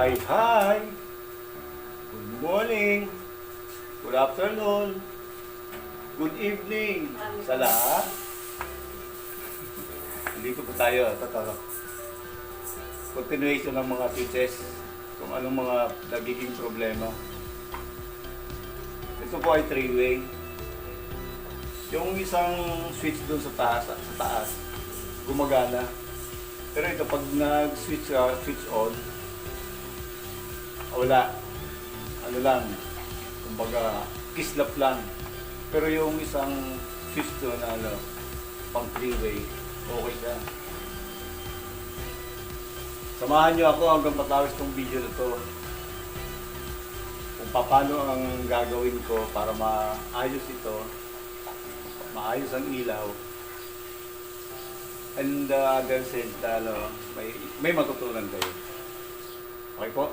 Hi, hi! Good morning! Good afternoon! Good evening! Sa lahat! Dito po tayo, totoo. Continuation ng mga switches kung anong mga nagiging problema. Ito po ay three-way. Yung isang switch doon sa taas, sa taas, gumagana. Pero ito pag nag-switch switch on, wala. Ano lang, kumbaga, kislap lang. Pero yung isang switch doon, ano, pang three-way, okay siya. Samahan niyo ako hanggang matapos tong video na to. Kung paano ang gagawin ko para maayos ito, maayos ang ilaw. And the other side, ano, may, may matutunan kayo. Okay po?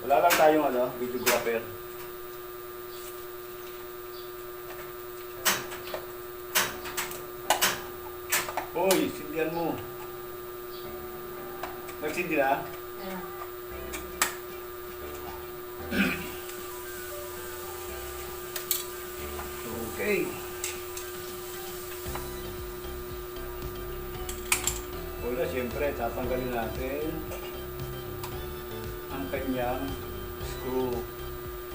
Wala lang tayong ano, videographer. Hoy, sindihan mo. Nagsindi na? Ayan. Okay. Una, siyempre, tatanggalin natin ang kanyang screw,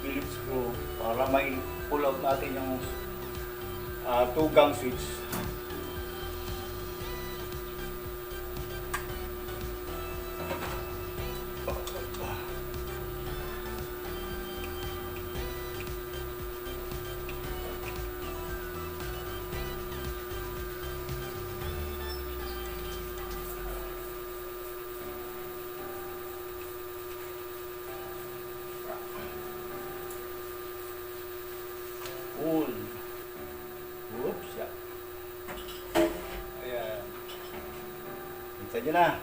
Phillips screw, para may pull out natin yung ah, two-gang switch. Nyo na.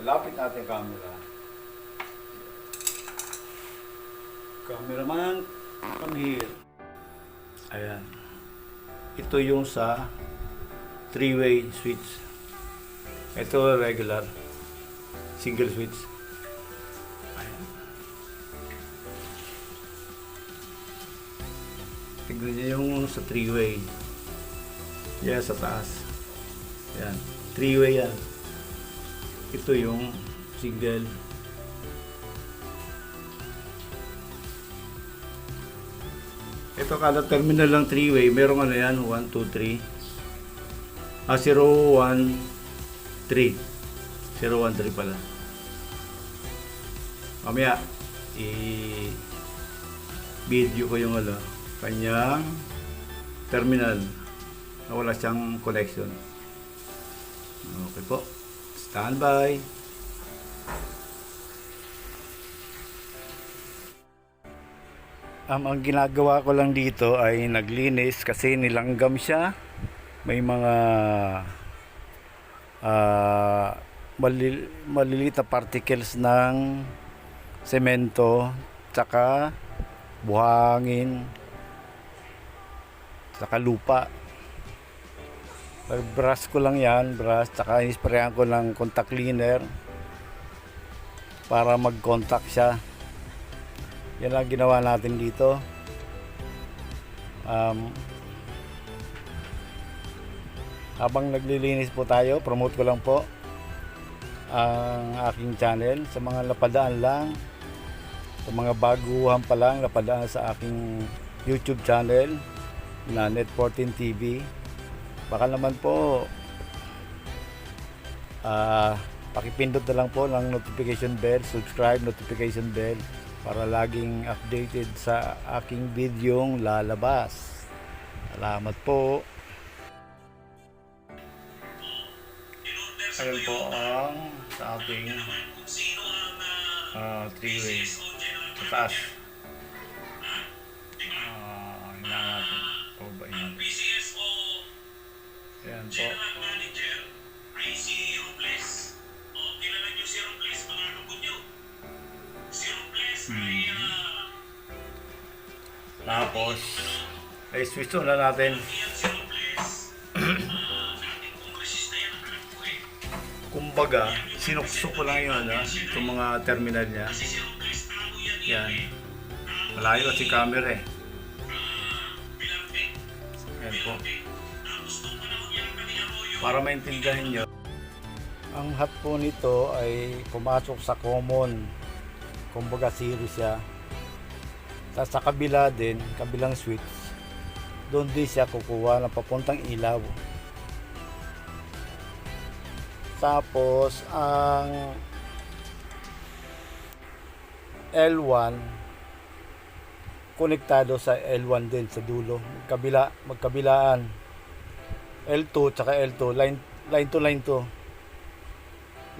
Lalapit natin yung camera. Cameraman, come here. Ayan. Ito yung sa three-way switch. Ito regular. Single switch. Ayan. Tignan niyo yung sa three-way. Yan sa taas. Yan. Three-way yan. Ito yung single. Ito kada terminal ng three-way, merong ano yan, 1, 2, 3. Ah, 0, 1, 3. 0, 1, 3 pala. Mamaya, i- video ko yung ano, kanyang terminal na wala siyang connection. Okay po. Standby. Um, ang ginagawa ko lang dito ay naglinis kasi nilanggam siya. May mga ah malil- maliliit na particles ng semento tsaka buhangin saka lupa brush ko lang yan brush tsaka inisprayan ko ng contact cleaner para mag contact siya. Yan ang ginawa natin dito. Um, habang naglilinis po tayo promote ko lang po ang aking channel. Sa mga lapadaan lang sa mga baguhan pa lang napadaan sa aking YouTube channel na Net14 TV baka naman po ah pakipindot na lang po ng notification bell subscribe notification bell para laging updated sa aking videong lalabas. Salamat po. Ayan po ang sa ating uh, three-way. Sa taas. Ah, Tapos, ay switch on na natin. kumbaga, sinuksok ko lang yung ano, itong mga terminal niya. Yan. Malayo kasi camera eh. Yan po. Para maintindihan nyo, ang hot po nito ay pumasok sa common. Kumbaga zero siya. Sa, sa kabila din, kabilang switch, doon din siya kukuha ng papuntang ilaw. Tapos, ang L1 konektado sa L1 din sa dulo. Magkabila, magkabilaan. L2 tsaka L2, line, line to line to.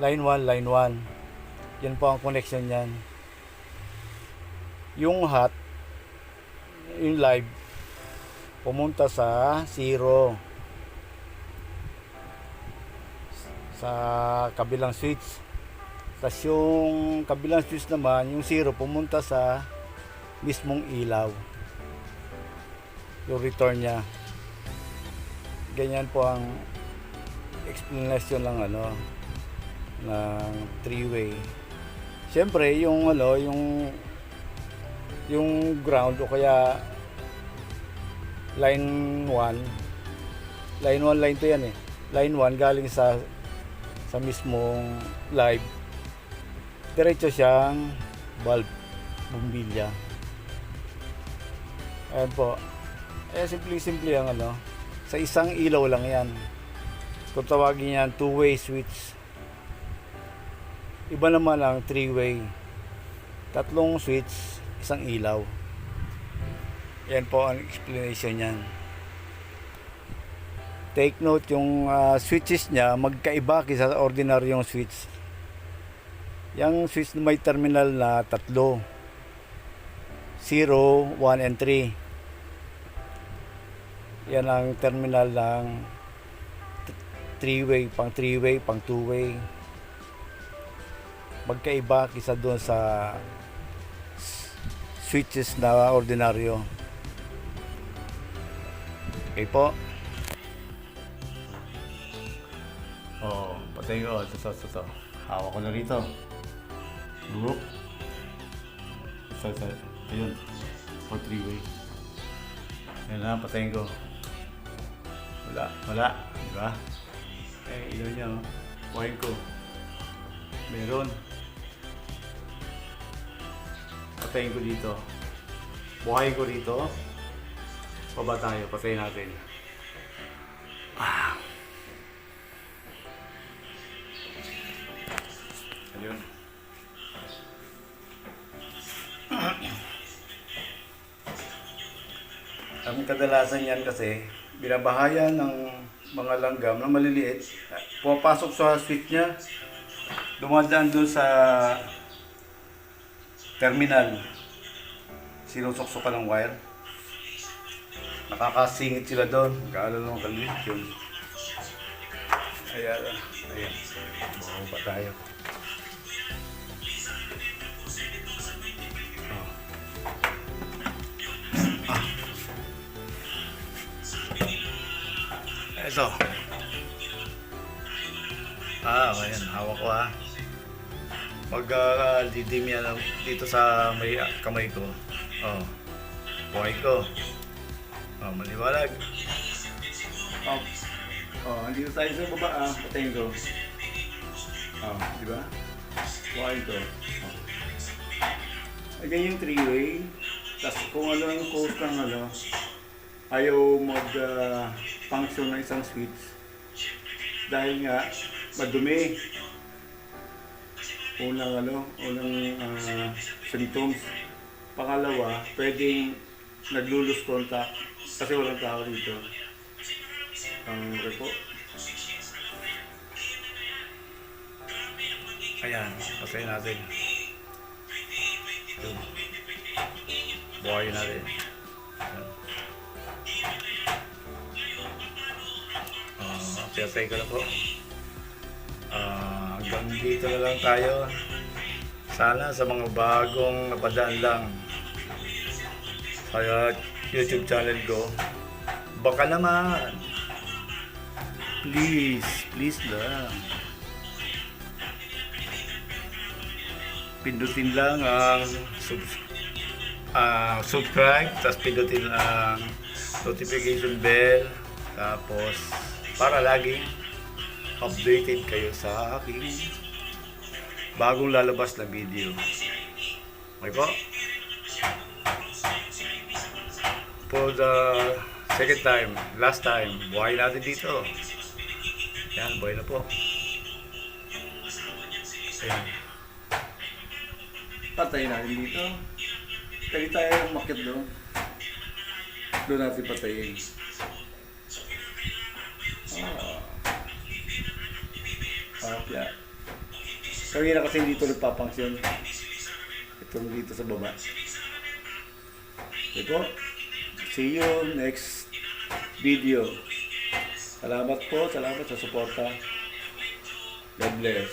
Line 1, line 1. Yan po ang connection niyan. Yung hot, yung live, pumunta sa zero. Sa kabilang switch. Tapos yung kabilang switch naman, yung zero, pumunta sa mismong ilaw. Yung return niya. Ganyan po ang explanation lang ano ng three-way. Siyempre, yung ano, yung yung ground o kaya line 1 line 1 line 2 yan eh. Line 1 galing sa sa mismong live. Diretso siyang bulb bumbilya. Ayan po. Eh simple simple ang ano. Sa isang ilaw lang yan. Kung tawagin yan two way switch. Iba naman ang three way tatlong switch isang ilaw. Yan po ang explanation niyan. Take note yung ah, switches niya magkaiba kaysa sa ordinaryong switch. Yung switch na may terminal na tatlo. 0, 1, and 3 yan ang terminal ng 3-way, pang 3-way, pang 2-way magkaiba kaysa doon sa switches na ordinaryo okay po oh, patay ko. Ito, ito. Hawak ko na rito. Look. Ito, ito. Ayun. For three-way. Ayan na, patayin ko. Wala, wala. Di ba? Eh, ilaw niya, oh. Buhayin ko. Meron. Patayin ko dito. Buhayin ko dito. Paba tayo, patayin natin. Ayun. Ang kadalasan yan kasi, binabahayan ng mga langgam na maliliit, pumapasok sa switch niya, dumadaan doon sa terminal. Sinusok ka ng wire. Nakakasingit sila doon. Kaalala ng kaliit yun. Ayan. Ayan. Bukaw pa tayo. Ito. Ah, ayan. Hawak ko ha. Pag uh, didim yan dito sa may ah, kamay ko. Oh. Buhay ko. Oh, maliwalag. Oh. Oh, andito tayo sa baba ah. Patayin ko. Oh, di ba? Buhay ko. Oh. Ayan yung three-way. Tapos kung ano ang code ng ano, ayaw mag-function ng isang switch. Dahil nga, madumi. Unang ano, unang ah, symptoms. Pangalawa, pwedeng naglulus contact kasi walang tao dito. Ang okay po. Ayan, pasayin natin. Ito. Buhayin natin. Ayan. Ah, pinatay ko na po. Ah, hanggang dito na lang tayo. Sana sa mga bagong napadaan lang sa YouTube channel ko. Baka naman. Please, please lang. pindutin lang ang ah, subscribe, tapos pindutin ang notification bell, tapos para laging updated kayo sa aking bagong lalabas na video. Okay po? For the second time, last time, buhay natin dito. Yan, buhay na po. Ayan. Patay natin dito. Pwede tayo umakit doon. Doon natin patayin. Ah. Ah, kaya. Kanina kasi dito nagpapangsyon. Itong dito sa baba. Ito. See you next video. Salamat po. Salamat sa suporta. God bless.